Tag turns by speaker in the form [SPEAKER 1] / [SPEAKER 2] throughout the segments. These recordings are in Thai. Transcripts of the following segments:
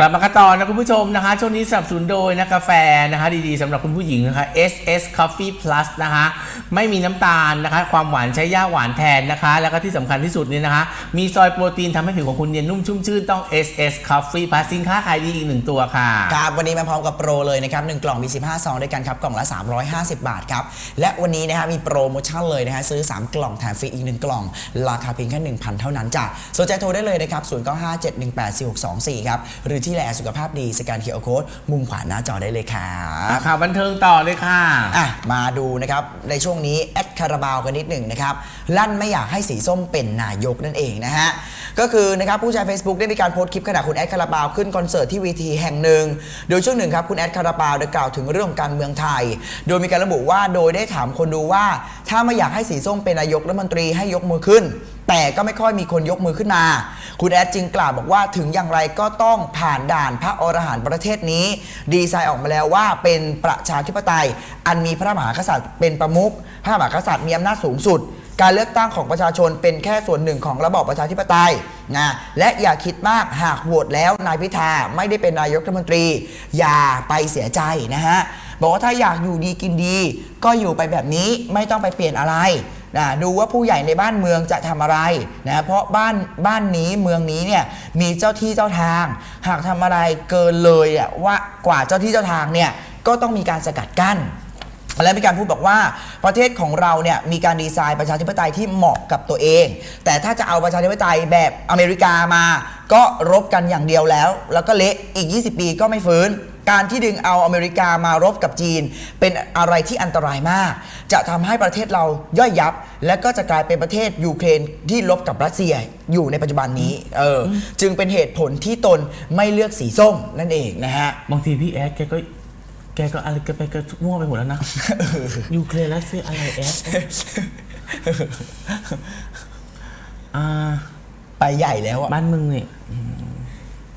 [SPEAKER 1] กลับมากันต่อนะคุณผู้ชมนะคะช่วงนี้สนับสนุนโดยนะกาแฟนะคะ ดีๆสำหรับคุณผู้หญิงนะคะ SS Coffee Plus นะคะไม่มีน้ำตาลนะคะ ความหวานใช้ย่าหวานแทนนะคะ แล้วก็ที่สำคัญที่สุดเนี่ยนะคะ มีซอยโปรตีนทำให้ผิวของคุณเนียนนุ่มชุ่มชื่นต้อง SS Coffee Plus สินค้าขายดีอีกหนึ่งตัวค่ะ
[SPEAKER 2] ครับวันนี้มาพร้อมกับโปรเลยนะครับ1กล่องมี15ซองด้วยกันครับกล่องละ 350 บาทครับและวันนี้นะฮะมีโปรโมชั่นเลยนะฮะซื้อ 3 กล่องแถมฟรีอีก 1 กล่อง ราคาเพียงแค่1,000 เท่านั้นจ้ะสนใจโทรได้เลยนะครับ0957184624ครับหรือที่แลสุขภาพดีสแกนเคอร์โค้ดมุมขวาหน้าจอได้เลยครับ
[SPEAKER 1] ข่าวบันเทิงต่อเลยค่ะ
[SPEAKER 2] อะ มาดูนะครับ ในช่วงนี้แอดคาราบาวกันนิดหนึ่งนะครับลั่นไม่อยากให้สีส้มเป็นนายกนั่นเองนะฮะ ก็คือนะครับผู้ใช้ Facebook ได้มีการโพสต์คลิปขณะคุณแอดคาราบาวขึ้นคอนเสิร์ตที่วีทีแห่งหนึ่ง โดยช่วงหนึ่งครับคุณแอดคาราบาวได้กล่าวถึงเรื่องของการเมืองไทย โดยมีการระบุว่าโดยได้ถามคนดูว่า ถ้าไม่อยากให้สีส้มเป็นนายกรัฐมนตรีให้ยกมือขึ้น แต่ก็ไม่ค่อยมีคนยกมือขึ้นมา คุณแอดจึงกล่าวบอกว่าถึงอย่างไรก็ต้องผ่านด่านพระอรหันต์ประเทศนี้ ดีไซน์ออกมาแล้วว่าเป็นประชาธิปไตย อันมีพระมหากษัตริย์เป็นประมุขพระมหากษัตริย์มีอำนาจสูงสุด การเลือกตั้งของประชาชนเป็นแค่ส่วนหนึ่งของระบอบประชาธิปไตยนะและอย่าคิดมากหากโหวตแล้วนายพิธาไม่ได้เป็นนายกรัฐมนตรี อย่าไปเสียใจนะฮะบอกว่าถ้าอยากอยู่ดีกินดี ก็อยู่ไปแบบนี้ไม่ต้องไปเปลี่ยนอะไรนะดูว่าผู้ใหญ่ในบ้านเมืองจะทำอะไรนะเพราะบ้านบ้านนี้เมืองนี้เนี่ยมีเจ้าที่เจ้าทาง หากทำอะไรเกินเลยอะว่ากว่าเจ้าที่เจ้าทางเนี่ยก็ต้องมีการสกัดกั้น และมีการพูดบอกว่าประเทศของเราเนี่ยมีการดีไซน์ประชาธิปไตยที่เหมาะกับตัวเอง แต่ถ้าจะเอาประชาธิปไตยแบบอเมริกามา ก็รบกันอย่างเดียวแล้ว แล้วก็เละอีก 20 ปีก็ไม่ฟื้น การที่ดึงเอาอเมริกามารบกับจีน เป็นอะไรที่อันตรายมาก จะทำให้ประเทศเราย่อยยับ และก็จะกลายเป็นประเทศยูเครนที่ลบกับรัสเซียอยู่ในปัจจุบันนี้เอออจึงเป็นเหตุผลที่ตนไม่เลือกสีส้มนั่นเองนะฮะ
[SPEAKER 1] บางทีพี่แอดแกก็ แกก็อะไรแกไปแกมั่วไปหมดแล้วนะยูเครนรัสเซียอะไรแอดอ่า
[SPEAKER 2] ไปใหญ่แล้วอะ
[SPEAKER 1] บ้านมึงนี่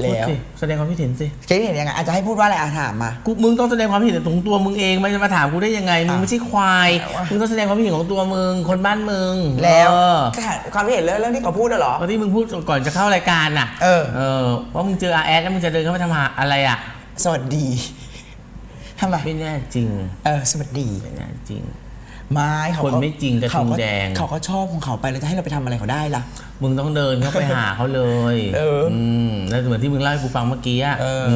[SPEAKER 2] แล้ว
[SPEAKER 1] พูดสิแสดงความคิดเห็นสิ
[SPEAKER 2] คิดเห็นยังไงอาจจะให้พูดว่าอะไรอาถามมา
[SPEAKER 1] กูมึงต้องแสดงความคิดเห็นของตัวมึงเองไม่จะมาถามกูได้ยังไง มึง
[SPEAKER 2] อะ
[SPEAKER 1] ไม่ใช่ควาย
[SPEAKER 2] แต่ว่ามึ
[SPEAKER 1] มึงต้องแสดงความคิดเห็นของตัวมึง คนบ้านมึง
[SPEAKER 2] แล้ว
[SPEAKER 1] เออ
[SPEAKER 2] ก็ความคิดเห็นเรื่องเรื่องที่เขาพูดน่ะเหรอ
[SPEAKER 1] ตอนที่มึงพูดก่อนจะเข้ารายการน่ะ
[SPEAKER 2] เออ
[SPEAKER 1] เออว่ามึงเจออาแอดแล้วมึงจะเดินเข้าไปทำหาอะไรอะ
[SPEAKER 2] สวัสดี ทำไม
[SPEAKER 1] ไม่แน่จริง
[SPEAKER 2] เออสวัสดี
[SPEAKER 1] ไม่แน่จริง
[SPEAKER 2] ไม้เขา
[SPEAKER 1] คนไม่จริงกระทิง
[SPEAKER 2] เขา
[SPEAKER 1] แดง
[SPEAKER 2] เขาก็ชอบของเขาไปแล้วจะให้เราไปทำอะไรเขาได้ล่ะ
[SPEAKER 1] มึงต้องเดินเข้าไปหาเขาเลย
[SPEAKER 2] เอออื
[SPEAKER 1] มแล้วเหมือนที่มึงเล่าให้กูฟังเมื่อกี้อะ
[SPEAKER 2] เอออื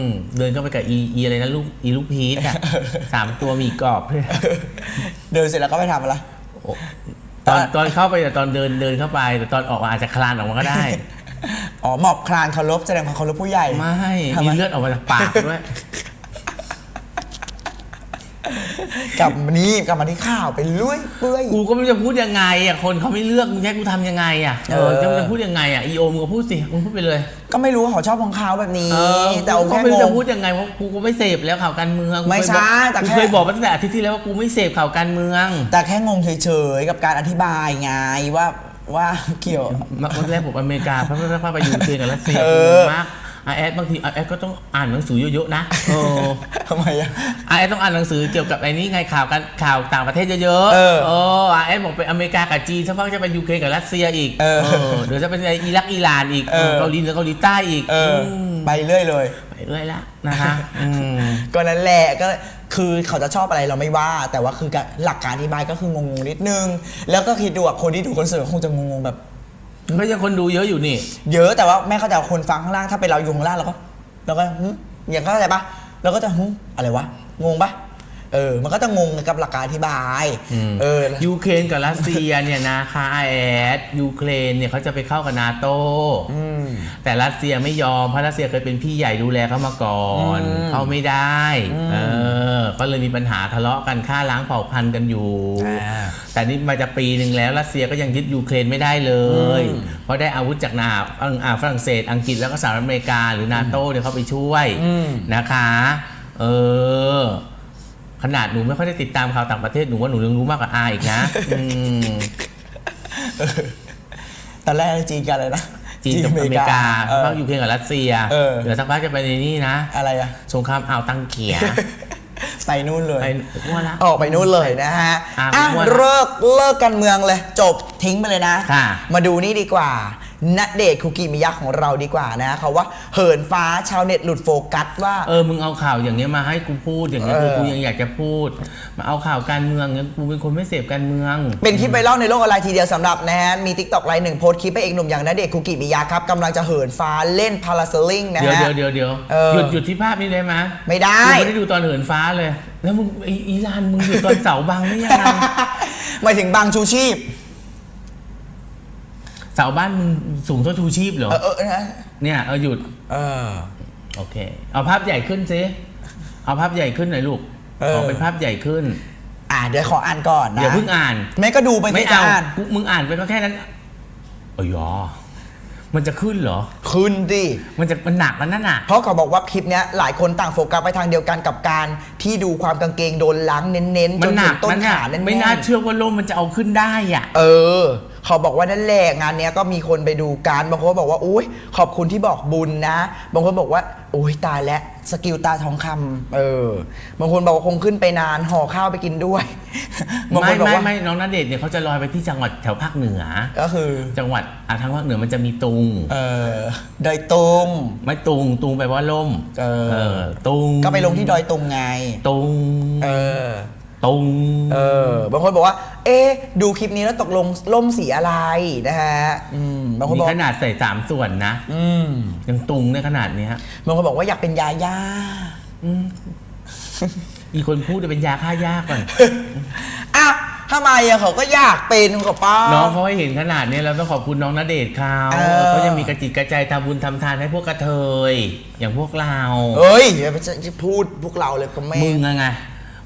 [SPEAKER 1] มเดินเข้าไปกับอีอีอะไรนะลูกอีลูกพีชอะสามตัวมีกรอบด้วย
[SPEAKER 2] เดินเสร็จแล้วก็ไปทำอะไร
[SPEAKER 1] ตอนตอนเข้าไปแต่ตอนเดินเดินเข้าไป แต่ตอนออกมาอาจจะคลานออกมาก็ได้
[SPEAKER 2] อ๋อหมอบคลานเคารพแสดงความเคารพผู้ใหญ่
[SPEAKER 1] ไม่
[SPEAKER 2] ทำ
[SPEAKER 1] มี
[SPEAKER 2] ไม
[SPEAKER 1] เลือดออกมาจากปากด้วย
[SPEAKER 2] กลับมานี่กลับมาที่ข่าวไปเรื่อยเปื่อย
[SPEAKER 1] กูก็ไม่รู้จะพูดยังไงอะคนเขาไม่เลือกมึงจะให้กูทำยังไงอะเออ
[SPEAKER 2] เออ
[SPEAKER 1] จะจะพูดยังไงอะอีโอมึงก็พูดสิมึงพูดไปเลย
[SPEAKER 2] ก็ไม่รู้ว่าเขาชอบของเขาแบบนี้
[SPEAKER 1] เออ
[SPEAKER 2] แต่
[SPEAKER 1] กู
[SPEAKER 2] โอ
[SPEAKER 1] ก็
[SPEAKER 2] แค่
[SPEAKER 1] ไม่รู้
[SPEAKER 2] ง
[SPEAKER 1] จะ
[SPEAKER 2] ง
[SPEAKER 1] พูดยังไงเพราะกูก็ไม่เสพแล้วข่าวการเมืองกู
[SPEAKER 2] ไม่
[SPEAKER 1] เคยบอก
[SPEAKER 2] ใช่แต่
[SPEAKER 1] กู
[SPEAKER 2] แค่
[SPEAKER 1] เคยบอกมาตั้งแต่อาทิตย์ที่แล้วว่ากูไม่เสพข่าวการเมือง
[SPEAKER 2] แต่แค่งงเฉยๆกับการอธิบายไงว่าว่าเกี่ยว
[SPEAKER 1] มาวันแรกผมอเมริกาพระพระพระไปยูเครนกับรัสเซีย
[SPEAKER 2] เอ
[SPEAKER 1] กู
[SPEAKER 2] อ
[SPEAKER 1] งงมาก อาแอดบางทีอาแอดก็ต้องอ่านหนังสือเยอะๆนะเออ
[SPEAKER 2] ทำไมอะ
[SPEAKER 1] อาแอดต้องอ่านหนังสือเกี่ยวกับไอ้นี่ไงข่าวกันข่าวต่างประเทศเยอะๆ
[SPEAKER 2] เออ
[SPEAKER 1] เอออาแอดบอกไปอเมริกากับจีนสักพักจะไปยูเครนกับรัสเซียอีก
[SPEAKER 2] เออ
[SPEAKER 1] เดี๋ยวจะเป็นอิรักอิหร่านอีก
[SPEAKER 2] เออ
[SPEAKER 1] เกาหลีเหนือเกาหลีใต้อีก
[SPEAKER 2] เออ
[SPEAKER 1] ม
[SPEAKER 2] ไปเรื่อยเลย
[SPEAKER 1] ไปเรื่อยละนะคะอืม
[SPEAKER 2] ก็นั่นแหละก็คือเขาจะชอบอะไรเราไม่ว่า แต่ว่าคือการหลักการอธิบายก็คืองงๆนิดนึง แล้วก็คิดดูว่าคนที่ดูคอนเสิร์ตคงจะงงๆแบบ
[SPEAKER 1] ก็ยังคนดูเยอะอยู่นี่
[SPEAKER 2] เยอะแต่ว่าแม่เข้าใจว่าคนฟังข้างล่างถ้าเป็นเราอยู่ข้างล่างเราก็เราก็หึอย่างเข้าใจปะเราก็จะหึอะไรวะงงปะ เออ มันก็จะงงกับหลักการอธิบาย
[SPEAKER 1] อืม
[SPEAKER 2] เออ
[SPEAKER 1] ยูเครนกับรัสเซียเนี่ยนะคะไอแอดยูเครนเนี่ยเขาจะไปเข้ากับนาโต
[SPEAKER 2] อืม
[SPEAKER 1] แต่รัสเซียไม่ยอมเพราะรัสเซียเคยเป็นพี่ใหญ่ดูแลเขามาก่อน
[SPEAKER 2] อืม
[SPEAKER 1] เขาไม่ได้
[SPEAKER 2] อืม
[SPEAKER 1] เออก็เลยมีปัญหาทะเลาะกันฆ่าล้างเผ่าพันธุ์กันอยู่
[SPEAKER 2] อ่า
[SPEAKER 1] แต่นี่มาจะปีหนึ่งแล้วรัสเซียก็ยังยึดยูเครนไม่ได้เลย
[SPEAKER 2] อืม
[SPEAKER 1] เพราะได้อาวุธจากนาอังอ่าฝรั่งเศสอังกฤษแล้วก็สหรัฐอเมริกาหรือนาโต้เนี่ยเข้าไปช่วย
[SPEAKER 2] อืม
[SPEAKER 1] นะคะ เออ ขนาดหนูไม่ค่อยได้ติดตามข่าวต่างประเทศหนูว่าหนูยังรู้มากกว่าอาอีกนะอืม
[SPEAKER 2] ตอนแรกจีนกันเลยนะ
[SPEAKER 1] จีนกับอเมริกา
[SPEAKER 2] เออ
[SPEAKER 1] บ้างยูเครนกับรัสเซีย
[SPEAKER 2] เออ
[SPEAKER 1] เดี๋ยวสักพักจะไปในนี่นะ
[SPEAKER 2] อะไรอะ
[SPEAKER 1] สงครามอ่าวตังเกีย
[SPEAKER 2] ไปนู่นเลย
[SPEAKER 1] ไปว่าละ
[SPEAKER 2] ออกไปนู่นเลยนะฮะ
[SPEAKER 1] อะ
[SPEAKER 2] อะ
[SPEAKER 1] ว่า
[SPEAKER 2] เลิกเลิกกันเมืองเลย จบทิ้งไปเลยนะ
[SPEAKER 1] ค่ะ
[SPEAKER 2] มาดูนี่ดีกว่า ณเดชน์คุกิมิยะของเราดีกว่านะเขาว่าเหินฟ้าชาวเน็ตหลุดโฟกัสว่า
[SPEAKER 1] เออ มึงเอาข่าวอย่างเนี้ยมาให้กูพูดอย่างเงี้ย
[SPEAKER 2] เออ
[SPEAKER 1] กูยังอยากจะพูด มาเอาข่าวการเมืองเงี้ยกูเป็นคนไม่เสพการเมือง
[SPEAKER 2] เป็นคลิปไวรัลในโลกออนไลน์ทีเดียวสำหรับนะฮะมีทิกตอกไลน์หนึ่งโพสต์คลิปไปเอกหนุ่มอย่างณเดชน์คุกิมิยะครับกำลังจะเหินฟ้าเล่นพาราเซลลิงนะ
[SPEAKER 1] เดี๋ยว
[SPEAKER 2] ฮะ
[SPEAKER 1] เดี๋ยวเดี๋ยวเดี๋ยว
[SPEAKER 2] เออ
[SPEAKER 1] หยุดหยุดที่ภาพนี้ได้ไหม
[SPEAKER 2] ไม่ได้
[SPEAKER 1] กูไม่ได้ดูตอนเหินฟ้าเลย แล้วมึงไออีรานมึงหยุดตอนเสาบังได้ยังไง
[SPEAKER 2] หมายถึงบางชูชีพ
[SPEAKER 1] เสาบ้านมึงสูงเท่าชูชีพเหรอ
[SPEAKER 2] เออเออนะ
[SPEAKER 1] เนี่ยเออหยุด
[SPEAKER 2] เออ
[SPEAKER 1] โอเค เอาภาพใหญ่ขึ้นสิเอาภาพใหญ่ขึ้นหน่อยลูก
[SPEAKER 2] เออ
[SPEAKER 1] ขอเป็นภาพใหญ่ขึ้น
[SPEAKER 2] อ่าเดี๋ยวขออ่านก่อนนะ
[SPEAKER 1] อย่าเพิ่งอ่าน
[SPEAKER 2] แม่ก็ดูไป
[SPEAKER 1] ไม่
[SPEAKER 2] ที่จะ
[SPEAKER 1] เอา
[SPEAKER 2] อ่าน
[SPEAKER 1] กูมึงอ่านไปก็แค่นั้นอ๋อยอ มันจะขึ้นเหรอ
[SPEAKER 2] ขึ้นดิ
[SPEAKER 1] มันจะมันหนักแล้วนั่นน่ะ
[SPEAKER 2] เพราะเขาบอกว่าคลิปเนี้ยหลายคนต่างโฟกัสไปทางเดียวกันกับการที่ดูความกางเกงโดนล้างเน้นๆ
[SPEAKER 1] มั
[SPEAKER 2] จ
[SPEAKER 1] น
[SPEAKER 2] น
[SPEAKER 1] ห
[SPEAKER 2] ถึ
[SPEAKER 1] นัก
[SPEAKER 2] งต้
[SPEAKER 1] มันนหนั
[SPEAKER 2] ขากแน่นๆ
[SPEAKER 1] ไม่น่าเชื่อว่าล่มมันจะเอาขึ้นได้อะ
[SPEAKER 2] เออ เขาบอกว่านั่นแหละงานเนี้ยก็มีคนไปดูการบางคนบอกว่า อุ้ยขอบคุณที่บอกบุญนะ บางคนบอกว่า อุ้ยตายแล้วสกิลตาทองคำเออ บางคนบอกว่าคงขึ้นไปนานห่อข้าวไปกินด้วย บางค
[SPEAKER 1] ไม่
[SPEAKER 2] นบอก
[SPEAKER 1] ไม่
[SPEAKER 2] ว่า
[SPEAKER 1] ไม่น้องณเดชน์เนี่ยเขาจะลอยไปที่จังหวัดแถวภาคเหนือ
[SPEAKER 2] ก็คือ
[SPEAKER 1] จังหวัดอะทางภาคเหนือมันจะมีตุง
[SPEAKER 2] เออดอยตุง
[SPEAKER 1] ไม่ตุงตุงแปลว่าล่ม
[SPEAKER 2] เออ
[SPEAKER 1] ตุง
[SPEAKER 2] ก็ไปลงที่ดอยตุงไง
[SPEAKER 1] ตุง
[SPEAKER 2] เออ
[SPEAKER 1] ตุง
[SPEAKER 2] เออบางคนบอกว่า เอ๊ะดูคลิปนี้แล้วตกลงล่มสีอะไรนะฮะอืมบางคน
[SPEAKER 1] มี
[SPEAKER 2] บอก
[SPEAKER 1] ขนาดใส่สามส่วนนะ
[SPEAKER 2] อืม
[SPEAKER 1] ยังตุงในขนาดเนี้ย
[SPEAKER 2] บางคนบอกว่าอยากเป็นยาย่า
[SPEAKER 1] อีกคนพูดจะเป็นยาฆ่าหญ้าก่อน
[SPEAKER 2] อ้าวทำไมอะเขาก็อยากเป็นกับป้า
[SPEAKER 1] น้องเขาให้เห็นขนาดนี้เราต้องขอบคุณน้องณเดชน์เขา
[SPEAKER 2] เออ
[SPEAKER 1] เขายังมีกระจิตกระใจทำบุญทำทานให้พวกกระเทย อย่างพวกเรา
[SPEAKER 2] เฮ้ยอย่าไปพูดพวกเราเลยก็ไม่
[SPEAKER 1] มึงอะไง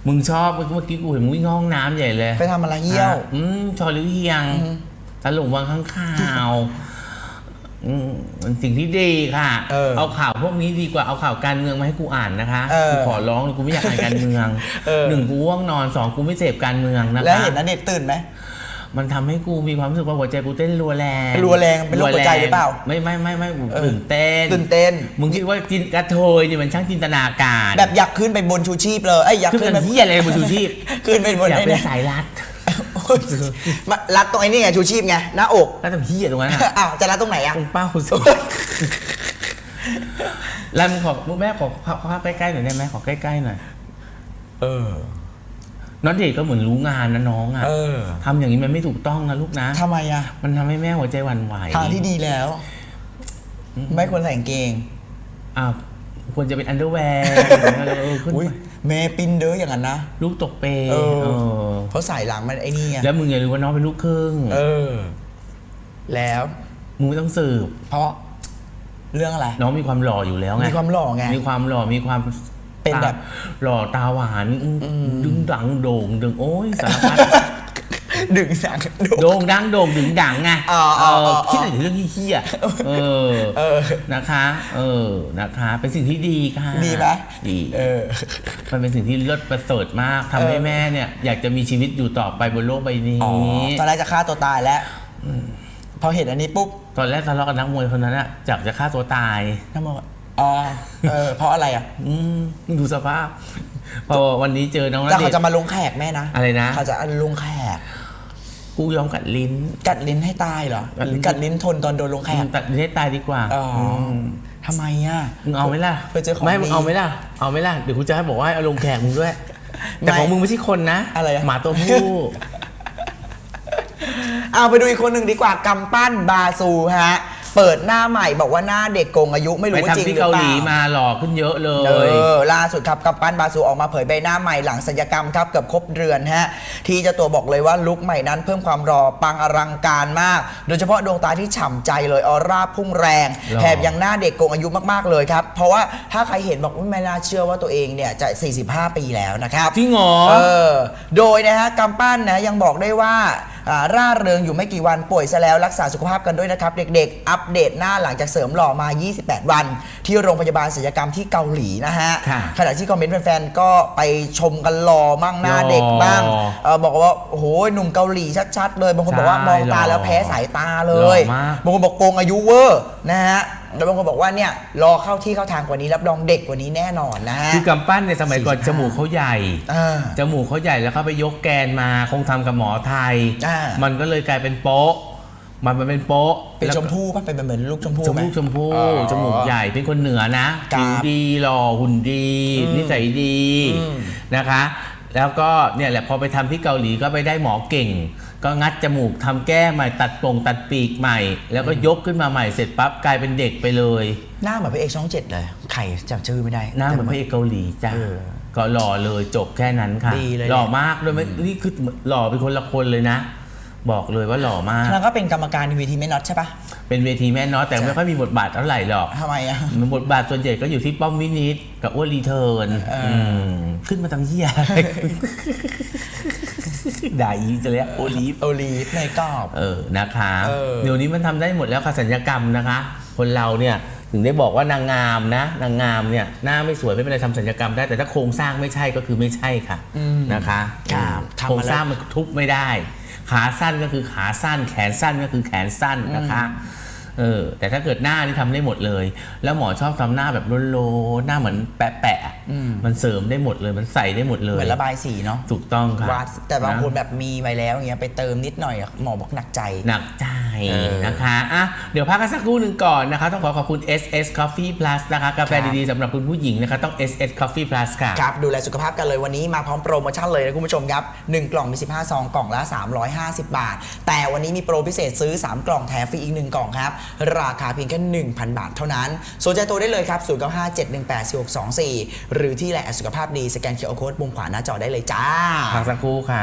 [SPEAKER 1] มึงชอบเมื่อกี้กูเห็นมึงวิ่งห้องน้ำใหญ่เลย
[SPEAKER 2] ไปทำอะไรเยี่ยว
[SPEAKER 1] อะอืมชอหรือเฮียงตลงวังข้างข่าวอืมมันสิ่งที่ดีค่ะ
[SPEAKER 2] เออ
[SPEAKER 1] ข่าวพวกนี้ดีกว่าเอาข่าวการเมืองมาให้กูอ่านนะคะ
[SPEAKER 2] เออ
[SPEAKER 1] กูขอร้องเลยกูไม่อยากอ่านการเมือง
[SPEAKER 2] เออ
[SPEAKER 1] หนึ่งกูว่างนอนสองกูไม่เสพการเมืองนะคะ
[SPEAKER 2] แล้วเห็นนันเด็ดตื่นไหม
[SPEAKER 1] มันทำให้กูมีความรู้สึกว่าหัวใจกูเต้นรัวแรง
[SPEAKER 2] รัวแรงเป็นโรคหัวใจหรือเปล่า
[SPEAKER 1] ไม่ไม่ไม่ไม่กู
[SPEAKER 2] เออ
[SPEAKER 1] ตื่นเต้น
[SPEAKER 2] ตื่นเต้น
[SPEAKER 1] มึงคิดว่าจินกระเทยเนี่ยมันช่างจินตนาการ
[SPEAKER 2] แบบอยากขึ้นไปบนชูชีพเลยเอ้ยอยาก
[SPEAKER 1] ขึ้น
[SPEAKER 2] ขึ้น
[SPEAKER 1] เป็
[SPEAKER 2] ไป
[SPEAKER 1] นที่อะไรบนชูชีพ
[SPEAKER 2] ขึ้นไปบน
[SPEAKER 1] อยาก
[SPEAKER 2] ไอ้
[SPEAKER 1] เป็น
[SPEAKER 2] เนี่ย
[SPEAKER 1] สายรัด
[SPEAKER 2] มารัดตรงไอ้นี่ไงชูชีพไงหน้าอก
[SPEAKER 1] แล้วทำที่ตรงนั้นอะ
[SPEAKER 2] อ้าวจะรัดตรงไหนอะ
[SPEAKER 1] ตรงเป้าสิแล้วมึงขอมึงแม่ขอภาพภาพใกล้ๆหน่อยได้ไหมขอใกล้ๆหน่อย
[SPEAKER 2] เออ
[SPEAKER 1] น้องเดชก็เหมือนรู้งานนะน้องอะ
[SPEAKER 2] เออ
[SPEAKER 1] ทำอย่างนี้มันไม่ถูกต้องนะลูกนะ
[SPEAKER 2] ทำไมอะ
[SPEAKER 1] มันทำให้แม่หัวใจหวั่นไหว
[SPEAKER 2] ทางที่ดีแล้ว ไม่ควรใส่กางเกง
[SPEAKER 1] อ้าวควรจะเป็นอันเดอร์แวร์เออขึ้น
[SPEAKER 2] อุ้ย
[SPEAKER 1] ไป
[SPEAKER 2] เมปินเด้ออย่างนั้นนะ
[SPEAKER 1] ลูกตกเปรย์
[SPEAKER 2] เออ
[SPEAKER 1] เออ
[SPEAKER 2] เพราะใส่หลังมันไอ้นี่ไง
[SPEAKER 1] แล้วมึงอย่าลืมว่าน้องเป็นลูกครึ่ง
[SPEAKER 2] เออ แล้ว
[SPEAKER 1] มึงไม่ต้องสืบ
[SPEAKER 2] เพราะเรื่องอะไร
[SPEAKER 1] น้องมีความหล่ออยู่แล้วไง
[SPEAKER 2] มีความหล่อไง
[SPEAKER 1] มีความหล่อมีความ
[SPEAKER 2] เป็นแบบ
[SPEAKER 1] ตาหล่อตาหวานดึงดังโด่งดึงโอ้ยสารพัด
[SPEAKER 2] ดึงสังดู
[SPEAKER 1] โด่งดังโด่งดึงดังไง
[SPEAKER 2] อ๋อ
[SPEAKER 1] เอ
[SPEAKER 2] อ๋อ
[SPEAKER 1] อ
[SPEAKER 2] อ๋อ
[SPEAKER 1] คิดถึงเรื่องเฮี้ยๆเออ
[SPEAKER 2] เออ
[SPEAKER 1] นะคะ เออนะคะ เป็นสิ่งที่ดีค่ะ
[SPEAKER 2] ดีไหม
[SPEAKER 1] ดี
[SPEAKER 2] เออ
[SPEAKER 1] มันเป็นสิ่งที่เลิศประเสริฐมากทำให้
[SPEAKER 2] เออ
[SPEAKER 1] แม่เนี่ย อยากจะมีชีวิตอยู่ต่อไปบนโลกใบนี้
[SPEAKER 2] อ๋อตอนแรกจะฆ่าตัวตายแล้วพอเห็นอันนี้ปุ๊บ
[SPEAKER 1] ตอนแรกทะเลาะกับนักมวยคนนั้นอะจับจะฆ่าตัวตาย
[SPEAKER 2] น้ำมัน อ๋อเออเพราะอะไรอะ
[SPEAKER 1] อืมดูสภาพ พอวันนี้เจอน้อง
[SPEAKER 2] แต่
[SPEAKER 1] ณเด
[SPEAKER 2] เขา
[SPEAKER 1] ช
[SPEAKER 2] จะ
[SPEAKER 1] น์
[SPEAKER 2] มาลงแขกแม่นะ
[SPEAKER 1] อะไรนะ
[SPEAKER 2] เขาจะลงแขก
[SPEAKER 1] กูยอมกัดลิ้น
[SPEAKER 2] กัดลิ้นให้ตายเหรอ
[SPEAKER 1] กัดลิ้น
[SPEAKER 2] หรือกัดลิ้นทนตอนโดนลงแขก
[SPEAKER 1] ตัดลิ้นให้ตายดีกว่า
[SPEAKER 2] อ๋ออ
[SPEAKER 1] ม
[SPEAKER 2] ทำไมอะ
[SPEAKER 1] มึงเอาไหมล่ะ
[SPEAKER 2] เพื่อเจอของ
[SPEAKER 1] ไม่
[SPEAKER 2] ดี
[SPEAKER 1] มึงเอาไหมล่ะเอาไหมล่ะเดี๋ยวกูจะให้บอกว่าให้เอาลงแขกมึงด้วย แต่
[SPEAKER 2] ไม่
[SPEAKER 1] ของมึงไม่ใช่คนนะ
[SPEAKER 2] อะไรอะ
[SPEAKER 1] หมาตัวผู้
[SPEAKER 2] เอาไปดูอีกคนหนึ่งดีกว่ากำปั้นบาซูฮะ เปิดหน้าใหม่บอกว่าหน้าเด็กโกงอายุไม่
[SPEAKER 1] ไป
[SPEAKER 2] รู้ว่าจริง
[SPEAKER 1] ทำที่
[SPEAKER 2] หรือ
[SPEAKER 1] เกา
[SPEAKER 2] เป
[SPEAKER 1] หลี
[SPEAKER 2] ล่า
[SPEAKER 1] มาหล่อขึ้นเยอะเล
[SPEAKER 2] เอย อล่าสุดครับกำปั้นบาซูออกมาเผยใบหน้าใหม่หลังศัลยกรรมครับเกือบครบเดือนฮะ ที่เจ้าตัวบอกเลยว่าลุคใหม่นั้นเพิ่มความรอปังอลังการมาก โดยเฉพาะดวงตาที่ฉ่ำใจเลยออร่าพุ่งแรง
[SPEAKER 1] หรอ
[SPEAKER 2] แถมยังหน้าเด็กโกงอายุมากๆเลยครับ เพราะว่าถ้าใครเห็นบอกว่าไม่น่าเชื่อว่าตัวเองเนี่ยจะ 45 ปีแล้วนะครับ
[SPEAKER 1] จริงเหรอ
[SPEAKER 2] เออ โดยนะฮะกำปั้นนะยังบอกได้ว่า อ่าร่าเริงอยู่ไม่กี่วันป่วยซะแล้วรักษาสุขภาพกันด้วยนะครับ เด็กๆ อัปเดตหน้าหลังจากเสริมหล่อมา 28 วัน ที่โรงพยาบาลศัลยกรรมที่เกาหลีนะฮะ
[SPEAKER 1] ค่ะ
[SPEAKER 2] ขณะที่คอมเมนต์แฟนๆก็ไปชมกันหล่อมั่งหน้าเด็กบ้าง
[SPEAKER 1] หล่อ
[SPEAKER 2] เออบอกว่าโอ้โหหนุ่มเกาหลีชัดๆเลยบางคนบอกว่า
[SPEAKER 1] ใช่
[SPEAKER 2] มองตา
[SPEAKER 1] หล่อ
[SPEAKER 2] แล้วแพ้สายตาเลย
[SPEAKER 1] หล่อมาก
[SPEAKER 2] บางคนบอกโกงอายุเวอร์นะฮะ แล้วบางคนบอกว่าเนี่ยรอเข้าที่เข้าทางกว่านี้รับรองเด็กกว่านี้แน่นอนนะฮะ
[SPEAKER 1] คือกำปั้นในสมัยก่อน
[SPEAKER 2] 45
[SPEAKER 1] จมูกเขาใหญ่
[SPEAKER 2] อ่า
[SPEAKER 1] จมูกเขาใหญ่แล้วเขาไปยกแกนมาคงทำกับหมอไทย
[SPEAKER 2] อ่ามั
[SPEAKER 1] มันก็เลยกลายเป็นโป๊ะ มันมันเป็นโป๊ะ
[SPEAKER 2] เป็น
[SPEAKER 1] แล้ว
[SPEAKER 2] ช
[SPEAKER 1] ก็
[SPEAKER 2] มพู่ป่ะเป็นเหมือนลูกชมพู่
[SPEAKER 1] จ
[SPEAKER 2] ไหม
[SPEAKER 1] มูกชมพู
[SPEAKER 2] อ๋อ
[SPEAKER 1] จมูกใหญ่เป็นคนเหนือนะ
[SPEAKER 2] ครั
[SPEAKER 1] ผิ
[SPEAKER 2] บ
[SPEAKER 1] วดีหล่อหุ่นดี นิสัยดี
[SPEAKER 2] อืม
[SPEAKER 1] นะคะ แล้วก็เนี่ยแหละพอไปทำที่เกาหลีก็ไปได้หมอเก่ง ก็งัดจมูกทำแก้ใหม่ตัดโปร่งตัดปีกใหม่ แล้วก็ยกขึ้นมาใหม่เสร็จปั๊บกลายเป็นเด็กไปเลย
[SPEAKER 2] หน้าเหมือนพระเอกช่องเจ็ดเลยใครจำชื่อไม่ได้
[SPEAKER 1] หน้าเหมือนพระเอกเกาหลีจ้ะ
[SPEAKER 2] เออ
[SPEAKER 1] ก็หล่อเลยจบแค่นั้นค่ะ
[SPEAKER 2] ดีเลย
[SPEAKER 1] หล่อมากด้วยไหมนี่คือหล่อเป็นคนละคนเลยนะ บอกเลยว่าหล่อมาก
[SPEAKER 2] แล้วก็เป็นกรรมการทีวีทีไม่น็อตใช่ปะ
[SPEAKER 1] เป็นเวทีแม่เน้อยแต่ไม่ค่อยมีบทบาทเท่าไหร่หรอก
[SPEAKER 2] ทำไมอะ
[SPEAKER 1] บทบาทส่วนใหญ่ก็อยู่ที่ป้อมวินิตกับอ้วนรีเทิร์น
[SPEAKER 2] เอออื
[SPEAKER 1] มขึ้นมาทำเหี้ยอะไร ด่าอีจะแล้วโอลีฟ
[SPEAKER 2] โอลีฟในกรอบ
[SPEAKER 1] เออนะคะ
[SPEAKER 2] เออ
[SPEAKER 1] เดี๋ยวนี้มันทำได้หมดแล้วค่ะสัญญกรรมนะคะ คนเราเนี่ยถึงได้บอกว่านางงามนะนางงามเนี่ยหน้าไม่สวยไม่เป็นไรทำสัญญกรรมได้แต่ถ้าโครงสร้างไม่ใช่ก็คือไม่ใช่ค่ะนะคะ
[SPEAKER 2] ครับทำมาแล้ว
[SPEAKER 1] โครงสร้างมันทุบไม่ได้ ขาสั้นก็คือขาสั้น แขนสั้นก็คือแขนสั้นนะคะ เออแต่ถ้าเกิดหน้านี่ทำได้หมดเลย แล้วหมอชอบทำหน้าแบบโลนๆหน้าเหมือนแปะๆอะมันเสริมได้หมดเลยมันใส่ได้หมดเล
[SPEAKER 2] เห
[SPEAKER 1] ย
[SPEAKER 2] มือนระบายสีเนาะ
[SPEAKER 1] ถูกต้องค่ะ
[SPEAKER 2] วาดแต่บางคน
[SPEAKER 1] นะ
[SPEAKER 2] แบบมีไปแล้วอย่างเงี้ยไปเติมนิดหน่อยอะหมอบอกหนักใจ
[SPEAKER 1] หนักใจ
[SPEAKER 2] เออ
[SPEAKER 1] นะคะอะเดี๋ยวพักกันสักครู่หนึ่งก่อนนะคะ ต้องขอขอบคุณ SS Coffee Plus นะคะกาแฟ
[SPEAKER 2] ครับ
[SPEAKER 1] ดีๆสำหรับคุณผู้หญิงนะคะต้อง SS Coffee Plus ค่ะ
[SPEAKER 2] ครับดูแลสุขภาพกันเลยวันนี้มาพร้อมโปรโมชั่นเลยนะคุณผู้ชมครับ 1 กล่องมี 15 ซอง กล่องละ 350 บาท แต่วันนี้มีโปรพิเศษซื้อ 3 กล่องแถมฟรีอีก 1 กล่องครับ ราคาเพียงแค่ 1,000 บาทเท่านั้นสนใจตัวได้เลยครับ0957184624 หรือที่แหละสุขภาพดีสแกนเคอร์โค้ดมุมขวาหน้าจอได้เลยจ้า
[SPEAKER 1] พักสักครู่ค่ะ